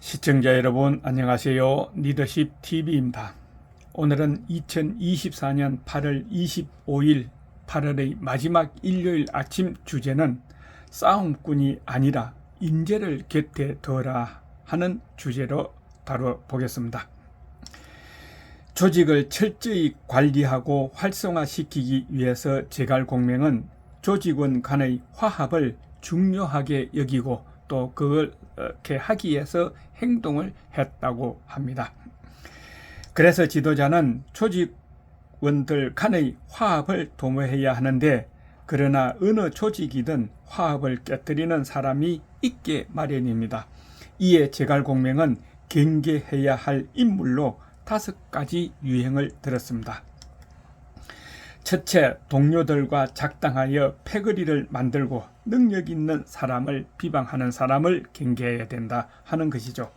시청자 여러분 안녕하세요. 리더십 TV입니다. 오늘은 2024년 8월 25일 8월의 마지막 일요일 아침 주제는 싸움꾼이 아니라 인재를 곁에 둬라 하는 주제로 다뤄보겠습니다. 조직을 철저히 관리하고 활성화시키기 위해서 제갈공명은 조직원 간의 화합을 중요하게 여기고 또 그걸 그렇게 하기 위해서 행동을 했다고 합니다. 그래서 지도자는 조직원들 간의 화합을 도모해야 하는데 그러나 어느 조직이든 화합을 깨뜨리는 사람이 있게 마련입니다. 이에 제갈공명은 경계해야 할 인물로 다섯 가지 유행을 들었습니다. 첫째, 동료들과 작당하여 패거리를 만들고 능력 있는 사람을 비방하는 사람을 경계해야 된다 하는 것이죠.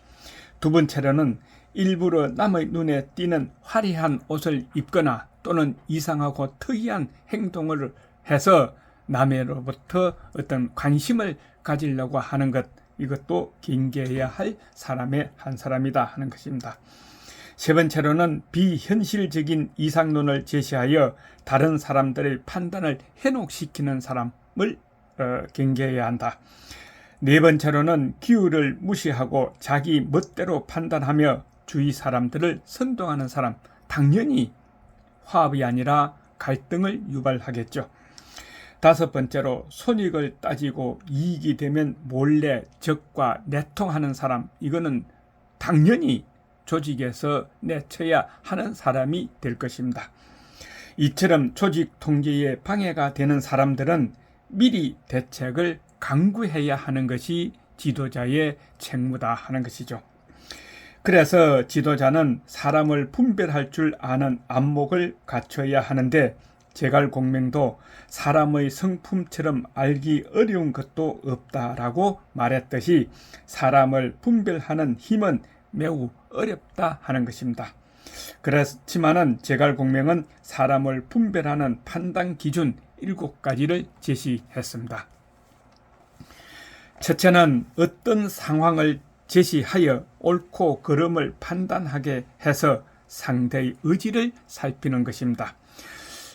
두 번째로는 일부러 남의 눈에 띄는 화려한 옷을 입거나 또는 이상하고 특이한 행동을 해서 남에로부터 어떤 관심을 가지려고 하는 것 이것도 경계해야 할 사람의 한 사람이다 하는 것입니다. 세 번째로는 비현실적인 이상론을 제시하여 다른 사람들의 판단을 해독시키는 사람을 어, 경계해야 한다. 네 번째로는 기후를 무시하고 자기 멋대로 판단하며 주위 사람들을 선동하는 사람, 당연히 화합이 아니라 갈등을 유발하겠죠. 다섯 번째로 손익을 따지고 이익이 되면 몰래 적과 내통하는 사람, 이거는 당연히 조직에서 내쳐야 하는 사람이 될 것입니다. 이처럼 조직 통제에 방해가 되는 사람들은 미리 대책을 강구해야 하는 것이 지도자의 책무다 하는 것이죠. 그래서 지도자는 사람을 분별할 줄 아는 안목을 갖춰야 하는데 제갈공명도 사람의 성품처럼 알기 어려운 것도 없다라고 말했듯이 사람을 분별하는 힘은 매우 어렵다 하는 것입니다. 그렇지만은 제갈공명은 사람을 분별하는 판단 기준 일곱 가지를 제시했습니다. 첫째는 어떤 상황을 제시하여 옳고 그름을 판단하게 해서 상대의 의지를 살피는 것입니다.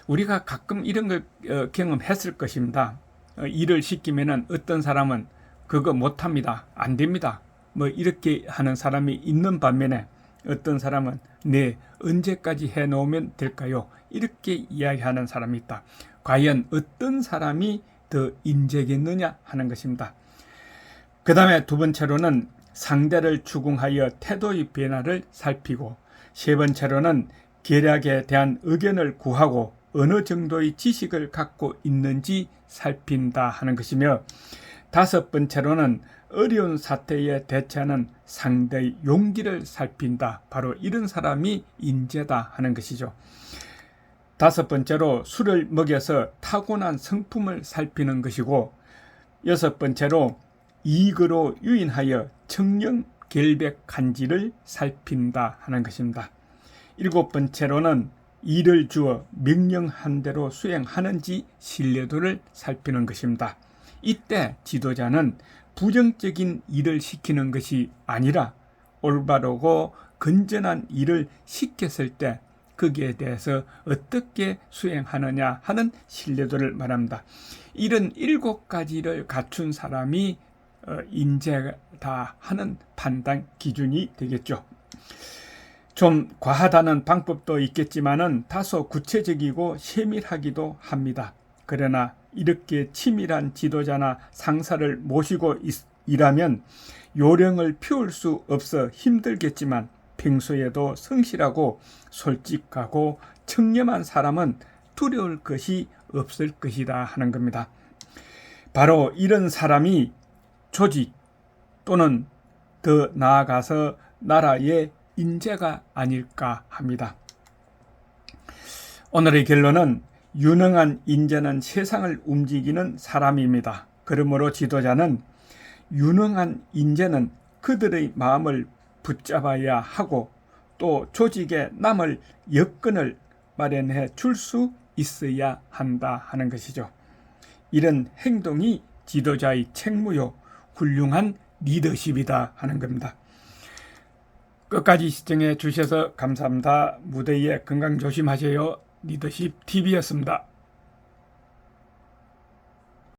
우리가 가끔 이런 걸 어, 경험했을 것입니다. 어, 일을 시키면은 어떤 사람은 그거 못합니다. 안 됩니다. 뭐 이렇게 하는 사람이 있는 반면에 어떤 사람은 네 언제까지 해 놓으면 될까요? 이렇게 이야기하는 사람이 있다. 과연 어떤 사람이 더 인재겠느냐 하는 것입니다. 그 다음에 두 번째로는 상대를 추궁하여 태도의 변화를 살피고 세 번째로는 계략에 대한 의견을 구하고 어느 정도의 지식을 갖고 있는지 살핀다 하는 것이며 다섯 번째로는 어려운 사태에 대처하는 상대의 용기를 살핀다. 바로 이런 사람이 인재다 하는 것이죠. 다섯 번째로 술을 먹여서 타고난 성품을 살피는 것이고 여섯 번째로 이익으로 유인하여 청령 결백 간지를 살핀다 하는 것입니다. 일곱 번째로는 일을 주어 명령한 대로 수행하는지 신뢰도를 살피는 것입니다. 이때 지도자는 부정적인 일을 시키는 것이 아니라 올바르고 건전한 일을 시켰을 때 거기에 대해서 어떻게 수행하느냐 하는 신뢰도를 말합니다. 이런 일곱 가지를 갖춘 사람이 어, 인재다 하는 판단 기준이 되겠죠. 좀 과하다는 방법도 있겠지만은 다소 구체적이고 세밀하기도 합니다. 그러나 이렇게 치밀한 지도자나 상사를 모시고 일하면 요령을 피울 수 없어 힘들겠지만 평소에도 성실하고 솔직하고 청렴한 사람은 두려울 것이 없을 것이다 하는 겁니다. 바로 이런 사람이 조직 또는 더 나아가서 나라의 인재가 아닐까 합니다. 오늘의 결론은 유능한 인재는 세상을 움직이는 사람입니다. 그러므로 지도자는 유능한 인재는 그들의 마음을 붙잡아야 하고 또 조직에 남을 여건을 마련해 줄 수 있어야 한다 하는 것이죠. 이런 행동이 지도자의 책무요, 훌륭한 리더십이다 하는 겁니다. 끝까지 시청해 주셔서 감사합니다. 무대 위에 건강 조심하세요. 리더십 TV였습니다.